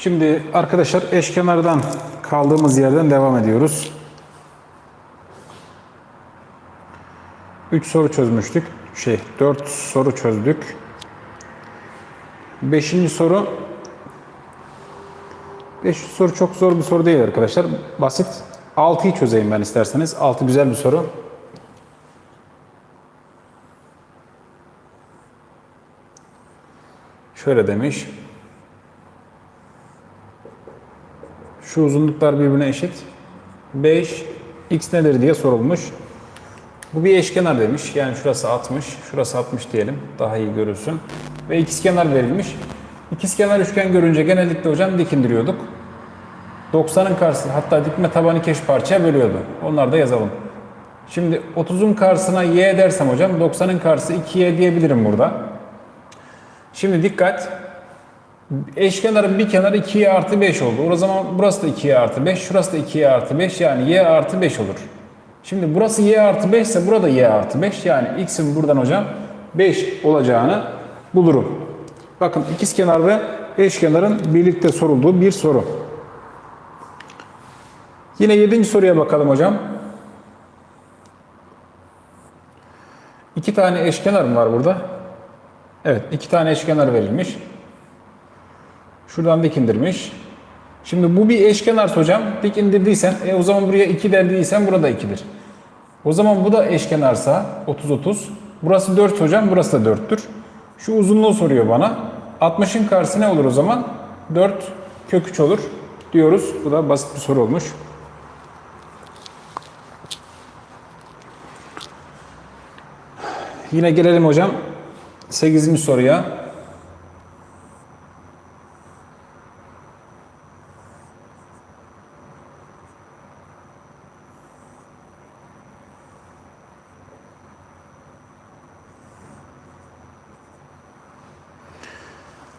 Şimdi arkadaşlar eşkenardan kaldığımız yerden devam ediyoruz. 3 soru çözmüştük. Şey 4 soru çözdük. 5. soru 5 soru çok zor bir soru değil arkadaşlar. Basit. 6'yı çözeyim ben isterseniz. 6 güzel bir soru. Şöyle demiş. Şu uzunluklar birbirine eşit. 5 x nedir diye sorulmuş. Bu bir eşkenar demiş. Yani şurası 60, şurası 60 diyelim. Daha iyi görülsün. Ve ikizkenar verilmiş. İkizkenar üçgen görünce genellikle hocam dik indiriyorduk. 90'ın karşısına hatta dikme tabanı keş parçaya bölüyordu. Onları da yazalım. Şimdi 30'un karşısına y dersem hocam 90'ın karşısı 2y diyebilirim burada. Şimdi dikkat. Eşkenarın bir kenarı 2y artı 5 oldu. O zaman burası da 2y artı 5, şurası da 2y artı 5 yani y artı 5 olur. Şimdi burası y artı 5 ise burada y artı 5 yani x'in buradan hocam 5 olacağını bulurum. Bakın ikizkenar ve eşkenarın birlikte sorulduğu bir soru. Yine 7. soruya bakalım hocam. İki tane eşkenar mı var burada? Evet, iki tane eşkenar verilmiş. Şuradan dik indirmiş. Şimdi bu bir eşkenar hocam. Dik indirdiysen, e, o zaman buraya 2 derdiysen burada 2'dir. O zaman bu da eşkenarsa 30 30. Burası 4 hocam, burası da 4'tür. Şu uzunluğu soruyor bana. 60'ın karşısı ne olur o zaman? 4 kök 3 olur diyoruz. Bu da basit bir soru olmuş. Yine gelelim hocam 8. soruya.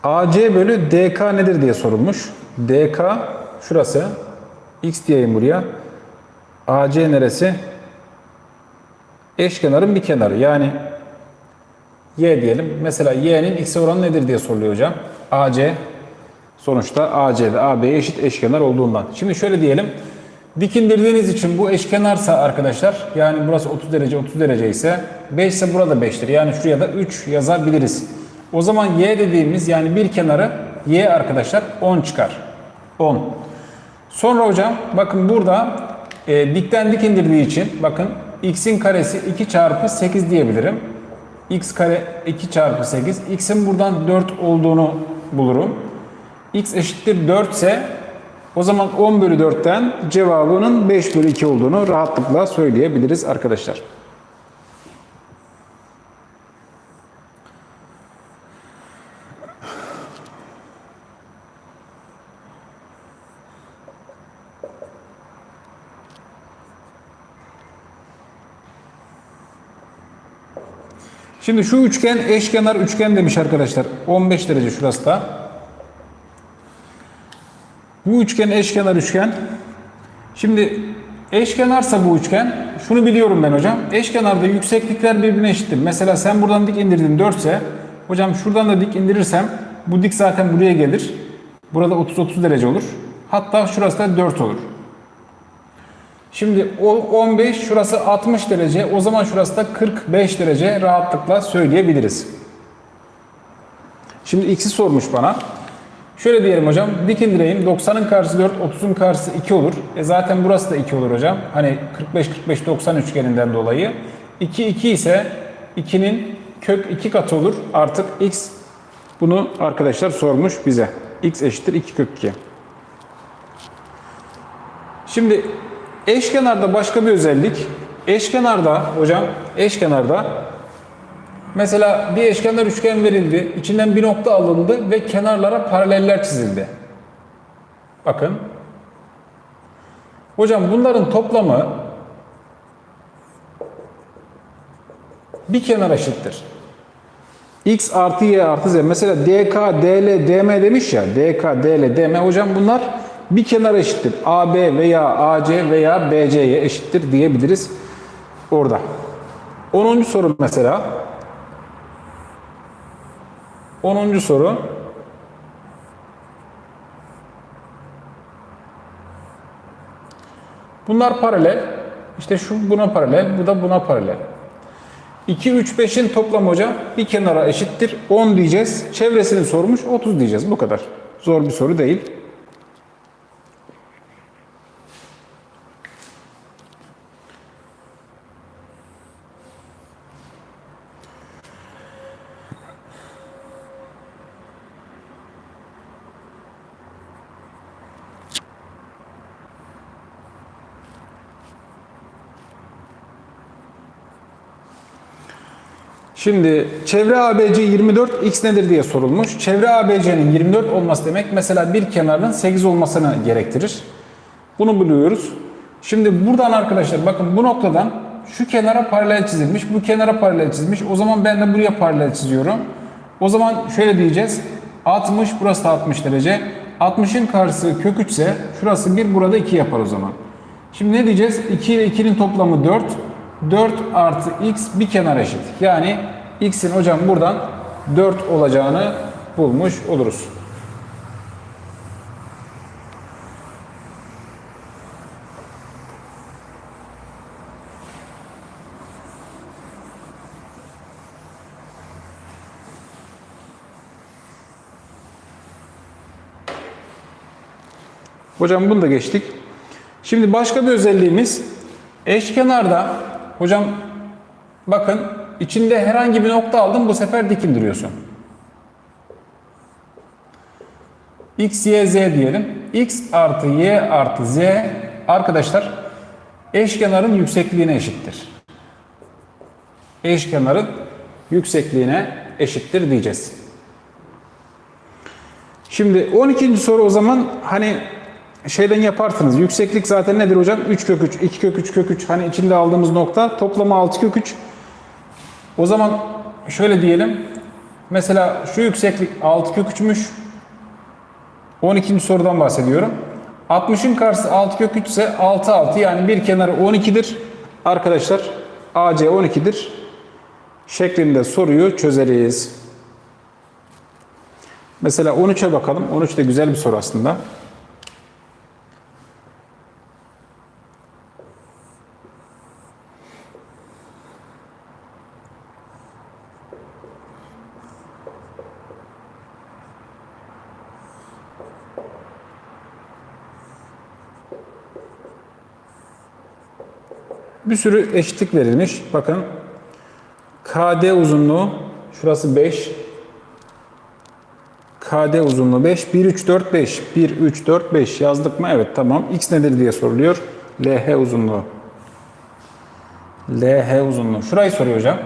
AC bölü DK nedir diye sorulmuş. DK şurası. X diyeyim buraya. AC neresi? Eşkenarın bir kenarı. Yani y diyelim. Mesela y'nin x'e oranı nedir diye soruluyor hocam. AC sonuçta AC'de AB'ye eşit eşkenar olduğundan. Şimdi şöyle diyelim. Dik indirdiğiniz için bu eşkenarsa arkadaşlar yani burası 30 derece 30 derece ise 5 ise burada 5'tir. Yani şuraya da 3 yazabiliriz. O zaman y dediğimiz yani bir kenarı y arkadaşlar 10 çıkar. 10. Sonra hocam bakın burada e, dikten dik indirdiği için bakın x'in karesi 2 çarpı 8 diyebilirim. x kare 2 çarpı 8. x'in buradan 4 olduğunu bulurum. x eşittir 4 ise o zaman 10 bölü 4'ten cevabının 5 bölü 2 olduğunu rahatlıkla söyleyebiliriz arkadaşlar. Şimdi şu üçgen eşkenar üçgen demiş arkadaşlar. 15 derece şurası da. Bu üçgen eşkenar üçgen. Şimdi eşkenarsa bu üçgen, şunu biliyorum ben hocam. Eşkenarda yükseklikler birbirine eşittir. Mesela sen buradan dik indirdin 4 ise, hocam şuradan da dik indirirsem bu dik zaten buraya gelir. Burada 30-30 derece olur. Hatta şurası da 4 olur. Şimdi o 15 şurası 60 derece. O zaman şurası da 45 derece rahatlıkla söyleyebiliriz. Şimdi x'i sormuş bana. Şöyle diyelim hocam. Dik indireyim. 90'ın karşısı 4, 30'un karşısı 2 olur. E zaten burası da 2 olur hocam. Hani 45 45 90 üçgeninden dolayı 2 2 ise 2'nin kök 2 katı olur. Artık x bunu arkadaşlar sormuş bize. x eşittir 2 kök 2. Şimdi Eşkenarda başka bir özellik. Eşkenarda hocam, eşkenarda mesela bir eşkenar üçgen verildi. içinden bir nokta alındı ve kenarlara paraleller çizildi. Bakın. Hocam bunların toplamı bir kenar eşittir. X artı Y artı Z. Mesela DK, DL, DM demiş ya. DK, DL, DM. Hocam bunlar bir kenar eşittir. AB veya AC veya BC'ye eşittir diyebiliriz orada. 10. soru mesela. 10. soru. Bunlar paralel. İşte şu buna paralel, bu da buna paralel. 2, 3, 5'in toplamı hocam bir kenara eşittir. 10 diyeceğiz. Çevresini sormuş 30 diyeceğiz. Bu kadar. Zor bir soru değil. Şimdi çevre ABC 24 x nedir diye sorulmuş. Çevre ABC'nin 24 olması demek mesela bir kenarın 8 olmasını gerektirir. Bunu buluyoruz. Şimdi buradan arkadaşlar bakın bu noktadan şu kenara paralel çizilmiş, bu kenara paralel çizilmiş. O zaman ben de buraya paralel çiziyorum. O zaman şöyle diyeceğiz. 60 burası da 60 derece. 60'ın karşısı kök 3 ise şurası 1 burada 2 yapar o zaman. Şimdi ne diyeceğiz? 2 ile 2'nin toplamı 4. 4 artı x bir kenar eşit. Yani x'in hocam buradan 4 olacağını bulmuş oluruz. Hocam bunu da geçtik. Şimdi başka bir özelliğimiz eşkenarda hocam bakın içinde herhangi bir nokta aldım bu sefer dik indiriyorsun. x, y, z diyelim. x artı y artı z arkadaşlar eşkenarın yüksekliğine eşittir. Eşkenarın yüksekliğine eşittir diyeceğiz. Şimdi 12. soru o zaman hani şeyden yaparsınız. Yükseklik zaten nedir hocam? 3 kök 3, 2 kök 3, kök 3. Hani içinde aldığımız nokta toplamı 6 kök 3. O zaman şöyle diyelim. Mesela şu yükseklik 6 kök 3'müş. 12. sorudan bahsediyorum. 60'ın karşısı 6 kök 3 ise 6 6 yani bir kenarı 12'dir. Arkadaşlar AC 12'dir. Şeklinde soruyu çözeriz. Mesela 13'e bakalım. 13 de güzel bir soru aslında. Bir sürü eşitlik verilmiş. Bakın KD uzunluğu şurası 5. KD uzunluğu 5. 1 3 4 5. 1 3 4 5 yazdık mı? Evet tamam. X nedir diye soruluyor. LH uzunluğu. LH uzunluğu. Şurayı soruyor hocam.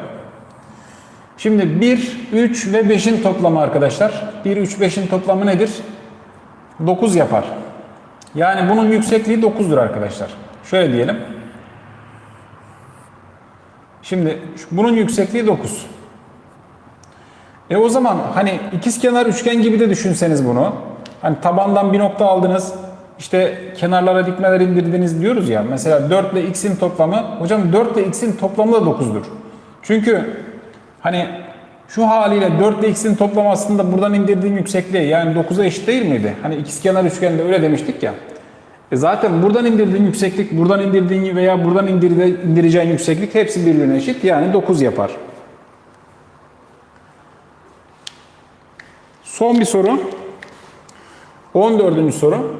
Şimdi 1, 3 ve 5'in toplamı arkadaşlar. 1, 3, 5'in toplamı nedir? 9 yapar. Yani bunun yüksekliği 9'dur arkadaşlar. Şöyle diyelim. Şimdi bunun yüksekliği 9. E o zaman hani ikizkenar üçgen gibi de düşünseniz bunu. Hani tabandan bir nokta aldınız. işte kenarlara dikmeler indirdiniz diyoruz ya. Mesela 4 ile x'in toplamı. Hocam 4 ile x'in toplamı da 9'dur. Çünkü hani şu haliyle 4 ile x'in toplamı aslında buradan indirdiğin yüksekliği yani 9'a eşit değil miydi? Hani ikizkenar üçgende öyle demiştik ya. E zaten buradan indirdiğin yükseklik, buradan indirdiğin veya buradan indirde, indireceğin yükseklik hepsi birbirine eşit. Yani 9 yapar. Son bir soru. 14. soru.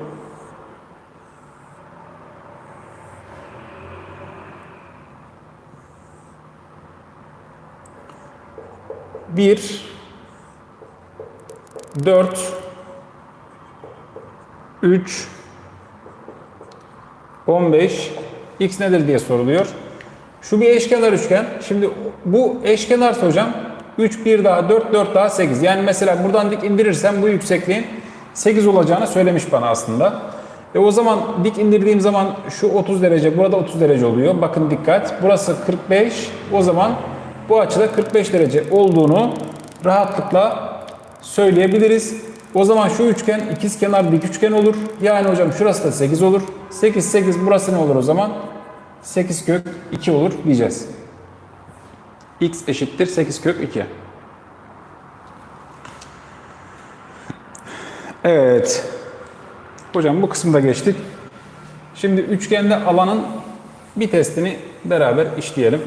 Bir, dört, üç, 15 x nedir diye soruluyor. Şu bir eşkenar üçgen. Şimdi bu eşkenarsa hocam 3 1 daha 4 4 daha 8. Yani mesela buradan dik indirirsem bu yüksekliğin 8 olacağını söylemiş bana aslında. E o zaman dik indirdiğim zaman şu 30 derece, burada 30 derece oluyor. Bakın dikkat. Burası 45. O zaman bu açıda 45 derece olduğunu rahatlıkla söyleyebiliriz. O zaman şu üçgen ikiz kenar dik üçgen olur. Yani hocam şurası da 8 olur. 8 8 burası ne olur o zaman? 8 kök 2 olur diyeceğiz. x eşittir 8 kök 2. Evet. Hocam bu kısımda geçtik. Şimdi üçgende alanın bir testini beraber işleyelim.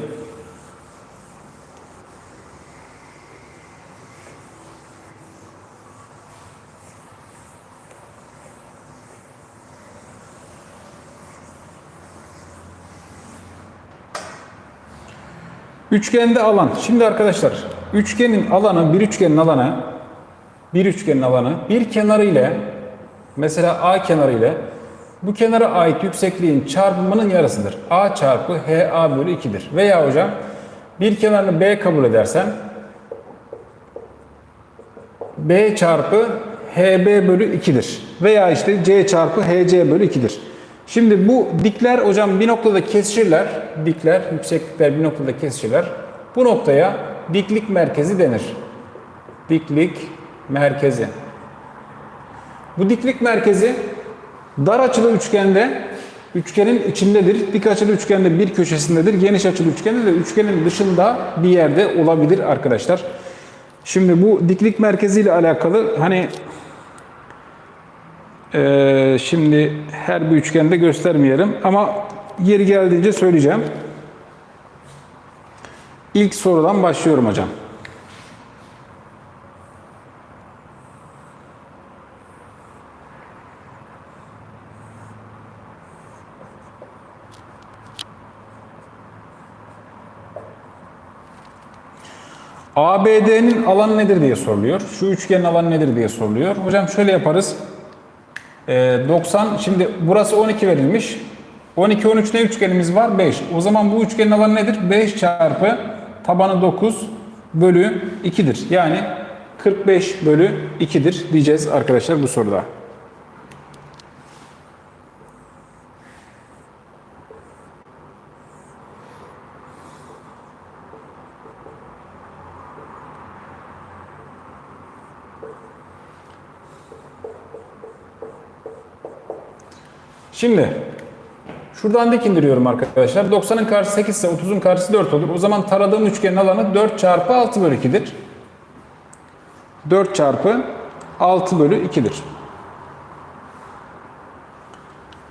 Üçgende alan. Şimdi arkadaşlar üçgenin alanı, bir üçgenin alanı, bir üçgenin alanı bir kenarı ile mesela A kenarı ile bu kenara ait yüksekliğin çarpımının yarısıdır. A çarpı HA bölü 2'dir. Veya hocam bir kenarını B kabul edersen B çarpı HB bölü 2'dir. Veya işte C çarpı HC bölü 2'dir. Şimdi bu dikler hocam bir noktada kesişirler. Dikler, yükseklikler bir noktada kesişirler. Bu noktaya diklik merkezi denir. Diklik merkezi. Bu diklik merkezi dar açılı üçgende üçgenin içindedir. Dik açılı üçgende bir köşesindedir. Geniş açılı üçgende de üçgenin dışında bir yerde olabilir arkadaşlar. Şimdi bu diklik merkezi ile alakalı hani eee, şimdi her bir üçgende göstermeyelim ama yeri geldiğince söyleyeceğim. İlk sorudan başlıyorum hocam. ABD'nin alanı nedir diye soruluyor. Şu üçgenin alanı nedir diye soruluyor. Hocam şöyle yaparız. Ee, 90 şimdi burası 12 verilmiş. 12 13 ne üçgenimiz var? 5. O zaman bu üçgenin alanı nedir? 5 çarpı tabanı 9 bölü 2'dir. Yani 45 bölü 2'dir diyeceğiz arkadaşlar bu soruda. Şimdi şuradan dik indiriyorum arkadaşlar. 90'ın karşısı 8 ise 30'un karşısı 4 olur. O zaman taradığım üçgenin alanı 4 çarpı 6 bölü 2'dir. 4 çarpı 6 bölü 2'dir.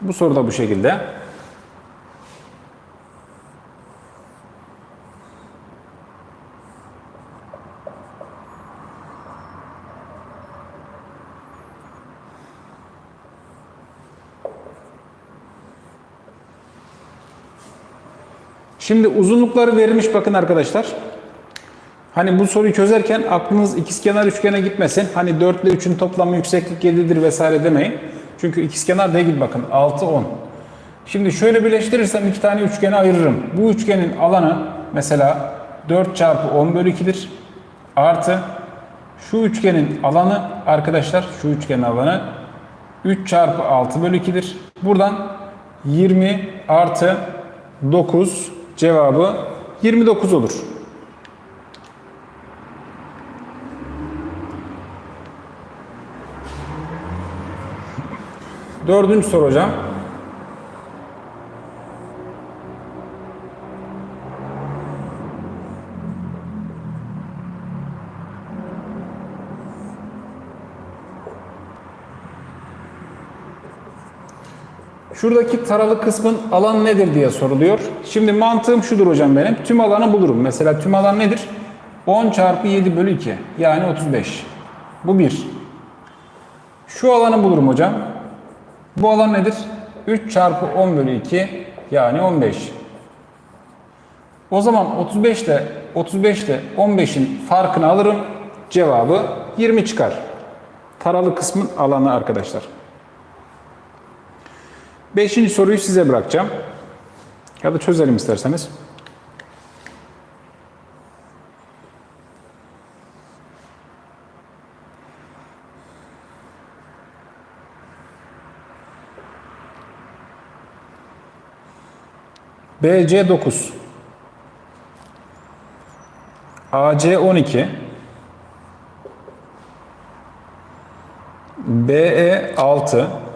Bu soru da bu şekilde. Şimdi uzunlukları verilmiş bakın arkadaşlar. Hani bu soruyu çözerken aklınız ikizkenar üçgene gitmesin. Hani 4 ile 3'ün toplamı yükseklik 7'dir vesaire demeyin. Çünkü ikizkenar değil bakın 6 10. Şimdi şöyle birleştirirsem iki tane üçgeni ayırırım. Bu üçgenin alanı mesela 4 çarpı 10 bölü 2'dir. Artı şu üçgenin alanı arkadaşlar şu üçgenin alanı 3 çarpı 6 bölü 2'dir. Buradan 20 artı 9 cevabı 29 olur. Dördüncü soru hocam. Şuradaki taralı kısmın alan nedir diye soruluyor. Şimdi mantığım şudur hocam benim. Tüm alanı bulurum. Mesela tüm alan nedir? 10 çarpı 7 bölü 2. Yani 35. Bu 1. Şu alanı bulurum hocam. Bu alan nedir? 3 çarpı 10 bölü 2 yani 15. O zaman 35 ile 35 ile 15'in farkını alırım. Cevabı 20 çıkar. Taralı kısmın alanı arkadaşlar. Beşinci soruyu size bırakacağım. Ya da çözelim isterseniz. BC 9 AC 12 BE 6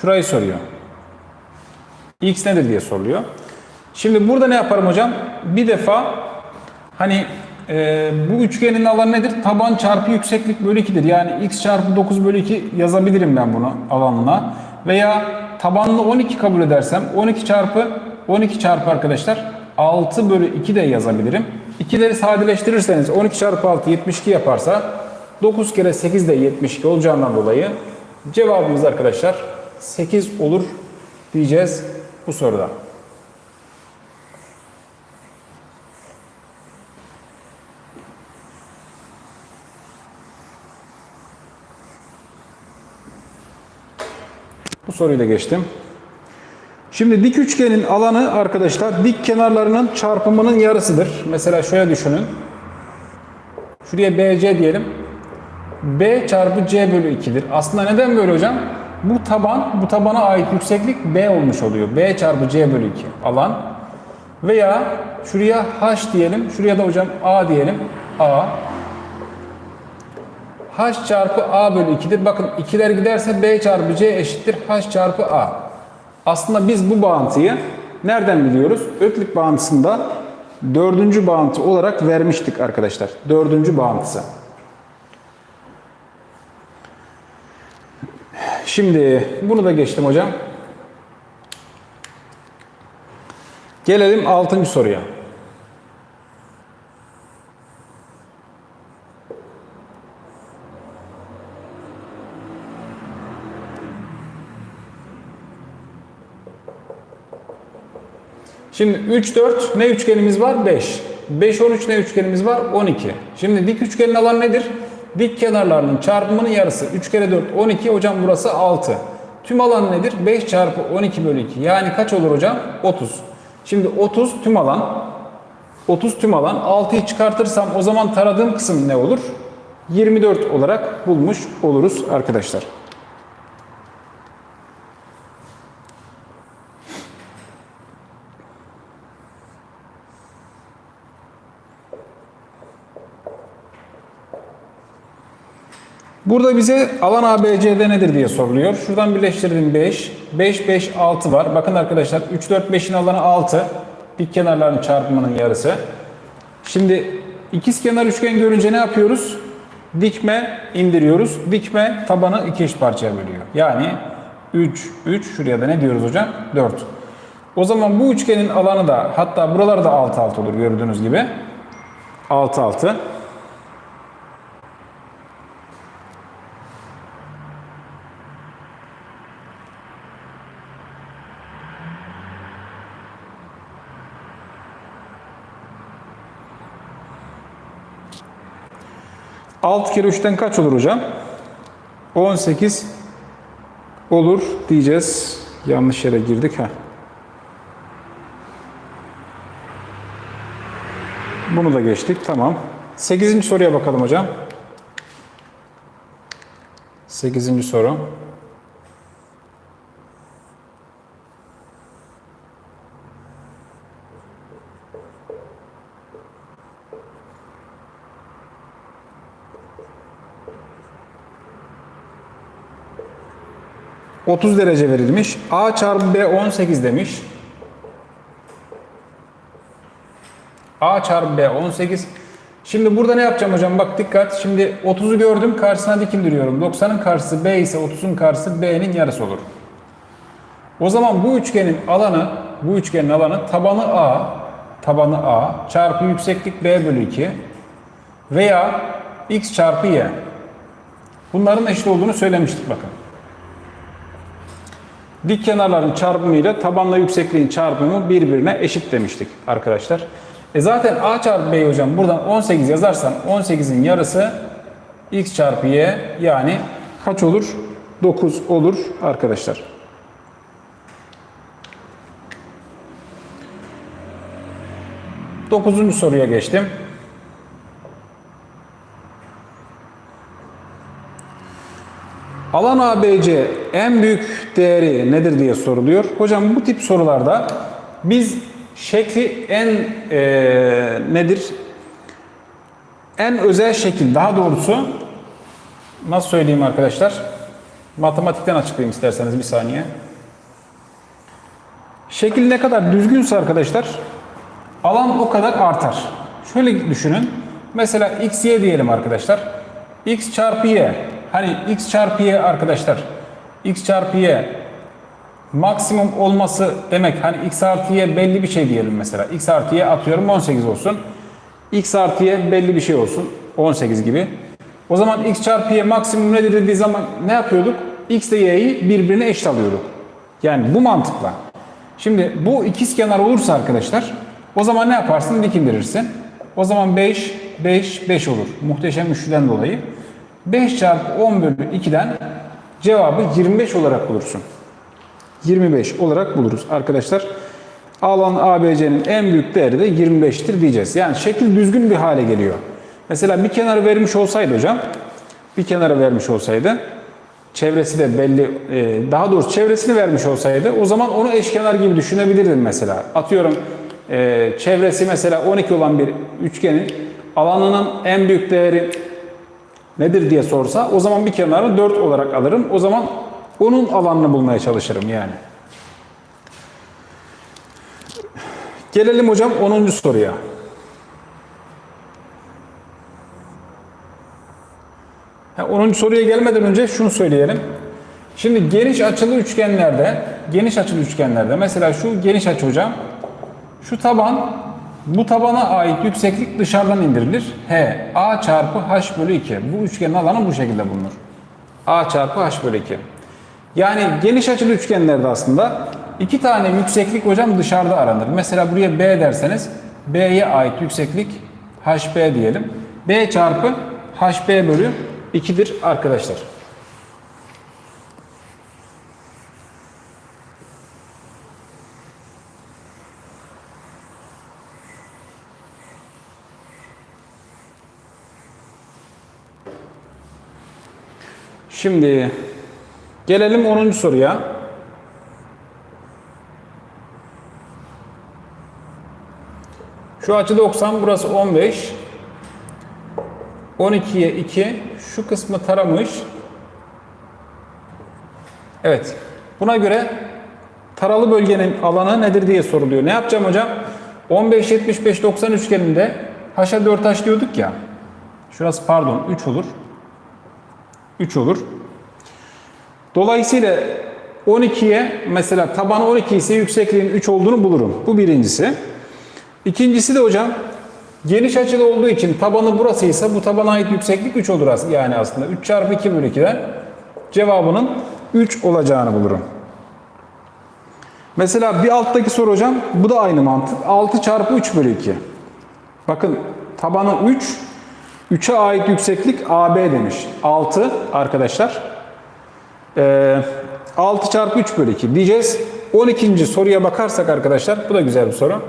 Şurayı soruyor. X nedir diye soruluyor. Şimdi burada ne yaparım hocam? Bir defa hani Ee, bu üçgenin alanı nedir? Taban çarpı yükseklik bölü 2'dir. Yani x çarpı 9 bölü 2 yazabilirim ben bunu alanına. Veya tabanını 12 kabul edersem 12 çarpı 12 çarpı arkadaşlar 6 bölü 2 de yazabilirim. 2'leri sadeleştirirseniz 12 çarpı 6 72 yaparsa 9 kere 8 de 72 olacağından dolayı cevabımız arkadaşlar 8 olur diyeceğiz bu soruda. Bu soruyu da geçtim. Şimdi dik üçgenin alanı arkadaşlar dik kenarlarının çarpımının yarısıdır. Mesela şöyle düşünün. Şuraya BC diyelim. B çarpı C bölü 2'dir. Aslında neden böyle hocam? Bu taban, bu tabana ait yükseklik B olmuş oluyor. B çarpı C bölü 2 alan. Veya şuraya H diyelim. Şuraya da hocam A diyelim. A. H çarpı A bölü 2'dir. Bakın ikiler giderse B çarpı C eşittir H çarpı A. Aslında biz bu bağıntıyı nereden biliyoruz? Öklit bağıntısında dördüncü bağıntı olarak vermiştik arkadaşlar. Dördüncü bağıntısı. Şimdi bunu da geçtim hocam. Gelelim altıncı soruya. Şimdi 3, 4 ne üçgenimiz var? 5. 5, 13 ne üçgenimiz var? 12. Şimdi dik üçgenin alanı nedir? Dik kenarlarının çarpımının yarısı. 3 kere 4, 12. Hocam burası 6. Tüm alan nedir? 5 çarpı 12 bölü 2. Yani kaç olur hocam? 30. Şimdi 30 tüm alan. 30 tüm alan. 6'yı çıkartırsam o zaman taradığım kısım ne olur? 24 olarak bulmuş oluruz arkadaşlar. Burada bize alan ABCD nedir diye soruluyor. Şuradan birleştirdim 5. 5, 5, 6 var. Bakın arkadaşlar 3, 4, 5'in alanı 6. Dik kenarların çarpımının yarısı. Şimdi ikiz kenar üçgen görünce ne yapıyoruz? Dikme indiriyoruz. Dikme tabanı iki eş parçaya bölüyor. Yani 3, 3 şuraya da ne diyoruz hocam? 4. O zaman bu üçgenin alanı da hatta buralar da 6, 6 olur gördüğünüz gibi. 6, 6. Alt kere 3'ten kaç olur hocam? 18 olur diyeceğiz. Yanlış yere girdik ha. Bunu da geçtik. Tamam. 8. soruya bakalım hocam. 8. soru. ...30 derece verilmiş. A çarpı B 18 demiş. A çarpı B 18. Şimdi burada ne yapacağım hocam? Bak dikkat. Şimdi 30'u gördüm. Karşısına dik indiriyorum. 90'ın karşısı B ise 30'un karşısı B'nin yarısı olur. O zaman bu üçgenin alanı, bu üçgenin alanı tabanı A, tabanı A çarpı yükseklik B bölü 2 veya X çarpı Y. Bunların eşit olduğunu söylemiştik bakın. Dik kenarların çarpımı ile tabanla yüksekliğin çarpımı birbirine eşit demiştik arkadaşlar. E zaten A çarpı B hocam buradan 18 yazarsam 18'in yarısı X çarpı Y yani kaç olur? 9 olur arkadaşlar. Dokuzuncu soruya geçtim. Alan ABC en büyük değeri nedir diye soruluyor. Hocam bu tip sorularda biz şekli en e, nedir? En özel şekil daha doğrusu nasıl söyleyeyim arkadaşlar? Matematikten açıklayayım isterseniz bir saniye. Şekil ne kadar düzgünse arkadaşlar alan o kadar artar. Şöyle düşünün. Mesela x, y diyelim arkadaşlar. x çarpı y. Hani x çarpı y arkadaşlar. x çarpı y maksimum olması demek. Hani x artı y belli bir şey diyelim mesela. x artı y atıyorum 18 olsun. x artı y belli bir şey olsun. 18 gibi. O zaman x çarpı y maksimum nedir dediği zaman ne yapıyorduk? x ile y'yi birbirine eşit alıyorduk. Yani bu mantıkla. Şimdi bu ikiz kenar olursa arkadaşlar o zaman ne yaparsın? Dik indirirsin. O zaman 5, 5, 5 olur. Muhteşem üçlüden dolayı. 5 çarpı 10 bölü 2'den cevabı 25 olarak bulursun. 25 olarak buluruz arkadaşlar. Alan ABC'nin en büyük değeri de 25'tir diyeceğiz. Yani şekil düzgün bir hale geliyor. Mesela bir kenarı vermiş olsaydı hocam, bir kenarı vermiş olsaydı, çevresi de belli, e, daha doğrusu çevresini vermiş olsaydı o zaman onu eşkenar gibi düşünebilirdim mesela. Atıyorum e, çevresi mesela 12 olan bir üçgenin alanının en büyük değeri nedir diye sorsa o zaman bir kenarı 4 olarak alırım. O zaman onun alanını bulmaya çalışırım yani. Gelelim hocam 10. soruya. Ha, 10. soruya gelmeden önce şunu söyleyelim. Şimdi geniş açılı üçgenlerde, geniş açılı üçgenlerde mesela şu geniş açı hocam, şu taban, bu tabana ait yükseklik dışarıdan indirilir. H, A çarpı H bölü 2. Bu üçgenin alanı bu şekilde bulunur. A çarpı H bölü 2. Yani geniş açılı üçgenlerde aslında iki tane yükseklik hocam dışarıda aranır. Mesela buraya B derseniz B'ye ait yükseklik HB diyelim. B çarpı HB bölü 2'dir arkadaşlar. Şimdi gelelim 10. soruya. Şu açı 90, burası 15. 12'ye 2 şu kısmı taramış. Evet. Buna göre taralı bölgenin alanı nedir diye soruluyor. Ne yapacağım hocam? 15 75 90 üçgeninde haşa 4 haş diyorduk ya. Şurası pardon 3 olur. 3 olur. Dolayısıyla 12'ye mesela tabanı 12 ise yüksekliğin 3 olduğunu bulurum. Bu birincisi. İkincisi de hocam geniş açılı olduğu için tabanı burasıysa bu tabana ait yükseklik 3 olur aslında. Yani aslında 3 çarpı 2 bölü 2'den cevabının 3 olacağını bulurum. Mesela bir alttaki soru hocam bu da aynı mantık. 6 çarpı 3 bölü 2. Bakın tabanı 3. 3'e ait yükseklik AB demiş. 6 arkadaşlar. Ee, 6 çarpı 3 bölü 2 diyeceğiz. 12. soruya bakarsak arkadaşlar bu da güzel bir soru.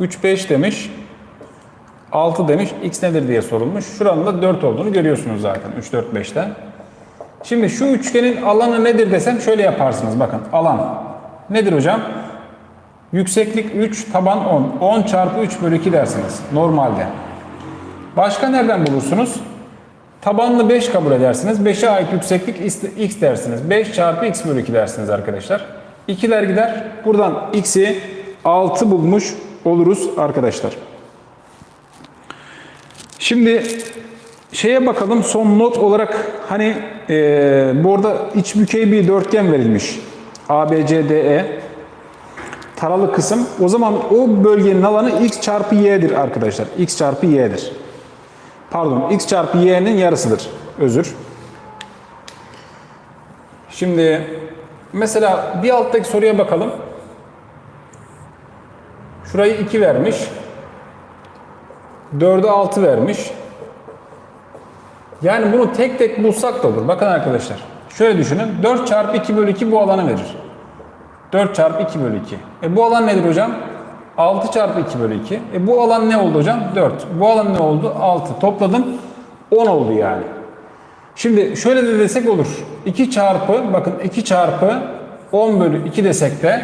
Üç beş demiş. 6 demiş. X nedir diye sorulmuş. Şuranın da 4 olduğunu görüyorsunuz zaten. 3, 4, 5'ten. Şimdi şu üçgenin alanı nedir desem şöyle yaparsınız. Bakın alan. Nedir hocam? Yükseklik 3, taban 10. 10 çarpı 3 bölü 2 dersiniz normalde. Başka nereden bulursunuz? Tabanlı 5 kabul edersiniz. 5'e ait yükseklik x dersiniz. 5 çarpı x bölü 2 dersiniz arkadaşlar. 2'ler gider. Buradan x'i 6 bulmuş oluruz arkadaşlar. Şimdi şeye bakalım son not olarak hani e, bu arada iç bükey bir dörtgen verilmiş. ABCDE taralı kısım. O zaman o bölgenin alanı x çarpı y'dir arkadaşlar. x çarpı y'dir. Pardon x çarpı y'nin yarısıdır. Özür. Şimdi mesela bir alttaki soruya bakalım. Şurayı 2 vermiş. 4'e 6 vermiş. Yani bunu tek tek bulsak da olur. Bakın arkadaşlar. Şöyle düşünün. 4 çarpı 2 bölü 2 bu alanı verir. 4 çarpı 2 bölü 2. E bu alan nedir hocam? 6 çarpı 2 bölü 2. E bu alan ne oldu hocam? 4. Bu alan ne oldu? 6. Topladım. 10 oldu yani. Şimdi şöyle de desek olur. 2 çarpı bakın 2 çarpı 10 bölü 2 desek de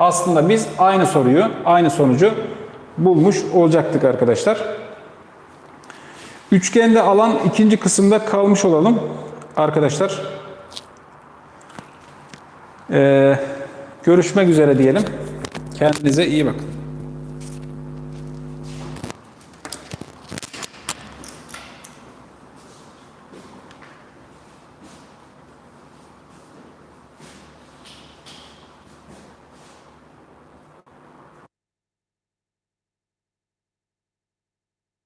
aslında biz aynı soruyu, aynı sonucu bulmuş olacaktık arkadaşlar. Üçgende alan ikinci kısımda kalmış olalım arkadaşlar. Ee, görüşmek üzere diyelim. Kendinize iyi bakın.